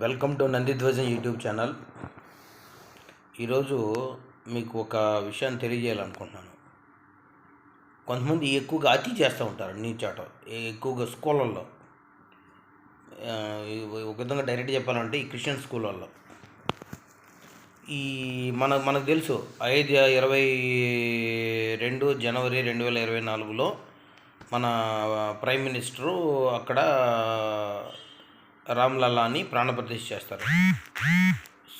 Welcome to Nandidhwajam YouTube channel. ఈరోజు మీకు ఒక విషయాన్ని తెలియజేయాలనుకుంటున్నాను. కొంతమంది ఎక్కువగా అతి చేస్తూ ఉంటారు నీ చాట ఎక్కువగా స్కూళ్ళల్లో. ఒక విధంగా డైరెక్ట్ చెప్పాలంటే ఈ క్రిస్టియన్ స్కూళ్ళల్లో. ఈ మన మనకు తెలుసు ఐదు ఇరవై రెండు జనవరి రెండు వేల ఇరవై నాలుగులో మన ప్రైమ్ మినిస్టరు అక్కడ రామ్లల్లాని ప్రాణప్రతిష్ఠ చేస్తారు.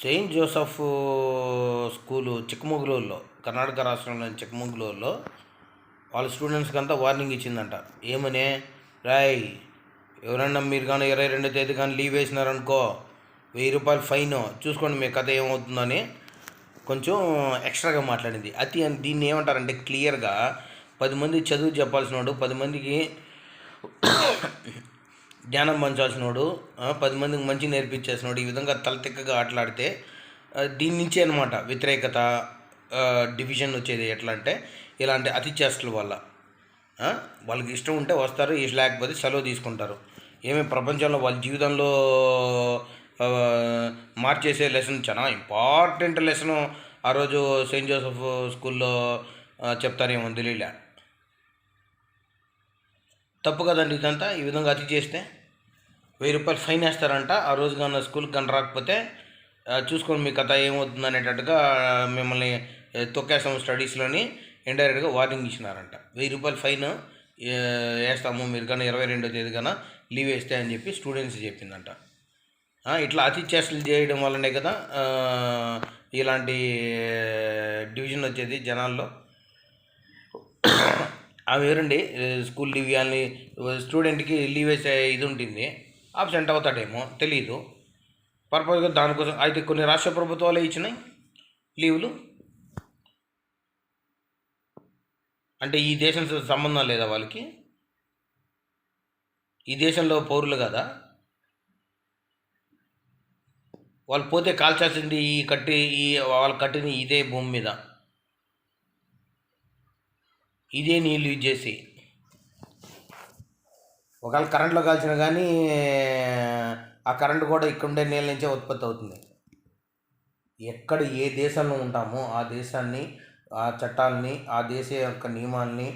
సెయింట్ జోసఫ్ స్కూలు చిక్కమగలూరులో కర్ణాటక రాష్ట్రంలోని చిక్కమగలూరులో వాళ్ళ స్టూడెంట్స్కి అంతా వార్నింగ్ ఇచ్చిందంట. ఏమనే? రాయ్ ఎవరన్నా మీరు కానీ ఇరవై రెండో తేదీ కానీ లీవ్ వేసినారనుకో వెయ్యి రూపాయలు ఫైన్. చూసుకోండి మీ కథ ఏమవుతుందని కొంచెం ఎక్స్ట్రాగా మాట్లాడింది. అతి దీన్ని ఏమంటారంటే క్లియర్గా పది మంది చదువు చెప్పాల్సిన వాడు పది మందికి జ్ఞానం పంచాల్సినోడు పది మందికి మంచి నేర్పించేసినోడు ఈ విధంగా తలతిక్కగా ఆటలాడితే దీని నుంచి అనమాట వ్యతిరేకత డివిజన్ వచ్చేది ఎట్లా అంటే ఇలాంటి అతి చేష్టల వల్ల. వాళ్ళకి ఇష్టం ఉంటే వస్తారు ఇష్టం లేకపోతే సెలవు తీసుకుంటారు. ఏమి ప్రపంచంలో వాళ్ళ జీవితంలో మార్చేసే లెసన్ చాలా ఇంపార్టెంట్ లెసన్ ఆ రోజు సెయింట్ జోసెఫ్ స్కూల్లో చెప్తారేమో తెలియలే. తప్పు కదండి ఇదంతా ఈ విధంగా అతి చేస్తే వెయ్యి రూపాయలు ఫైన్ వేస్తారంట. ఆ రోజు కానీ స్కూల్కి కానీ రాకపోతే చూసుకొని మీ కథ ఏమవుతుంది అనేటట్టుగా మిమ్మల్ని తొక్కేస్తాము స్టడీస్లోని. ఇండైరెక్ట్గా వార్నింగ్ ఇచ్చినారంట. వెయ్యి రూపాయలు ఫైన్ వేస్తాము. మీరు కానీ ఇరవై రెండో తేదీ కన్నా లీవ్ వేస్తే అని చెప్పి స్టూడెంట్స్ చెప్పిందంట. ఇట్లా అతి చేష్టలు చేయడం వల్లనే కదా ఇలాంటి డివిజన్ వచ్చేది జనాల్లో. ఆమె ఎవరండి స్కూల్ లీవ్ ఇవ్వాలని స్టూడెంట్కి లీవ్ వేసే ఇది ఉంటుంది ఆబ్సెంట్ అవుతాడేమో తెలియదు పర్పస్గా దానికోసం అయితే కొన్ని రాష్ట్ర ప్రభుత్వాలే ఇచ్చినాయి లీవులు. అంటే ఈ దేశం సంబంధం లేదా వాళ్ళకి? ఈ దేశంలో పౌరులు కదా? వాళ్ళు పోతే కాల్చాల్సింది ఈ కట్టి ఈ వాళ్ళు కట్టిన ఇదే భూమి మీద. ఇదే నీళ్ళు యూజ్ చేసి. ఒకవేళ కరెంట్లో కాల్చినా కానీ ఆ కరెంటు కూడా ఇక్కడుండే నీళ్ళ నుంచే ఉత్పత్తి అవుతుంది. ఎక్కడ ఏ దేశంలో ఉంటామో ఆ దేశాన్ని ఆ చట్టాలని ఆ దేశ యొక్క నియమాల్ని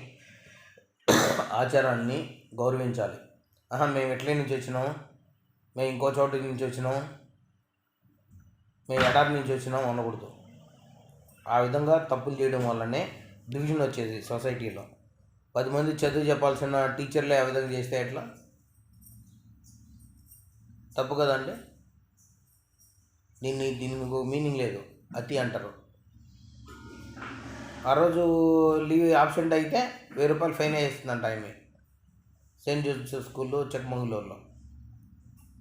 ఆచారాన్ని గౌరవించాలి. ఆహా మేము ఎట్లే నుంచి వచ్చినాం? మేము ఇంకో చోటు నుంచి వచ్చినాం? మేము ఎడారి నుంచి వచ్చినాం అనకూడదు. ఆ విధంగా తప్పులు చేయడం వల్లనే డివిజన్ వచ్చేది సొసైటీలో. పది మంది చదువు చెప్పాల్సిన టీచర్లే ఆ విధంగా చేస్తే ఎట్లా? తప్పు కదండి దీన్ని దీనికి మీనింగ్ లేదు. అతి అంటారు. ఆ రోజు లీవ్ ఆబ్సెంట్ అయితే వెయ్యి రూపాయలు ఫైన్ వేస్తుందంట ఆమె. సెయింట్ జోసెఫ్ స్కూల్లో చెక్మంగళూరులో.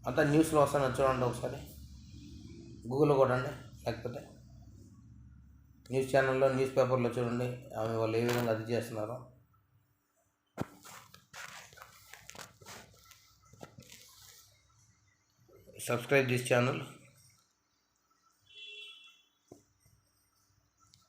అంతా న్యూస్లో వస్తాను చూడండి ఒకసారి. గూగుల్లో కొట్టండి లేకపోతే న్యూస్ ఛానల్లో న్యూస్ పేపర్లో చూడండి ఆమె వాళ్ళు ఏ విధంగా అది చేస్తున్నారో. Subscribe this channel.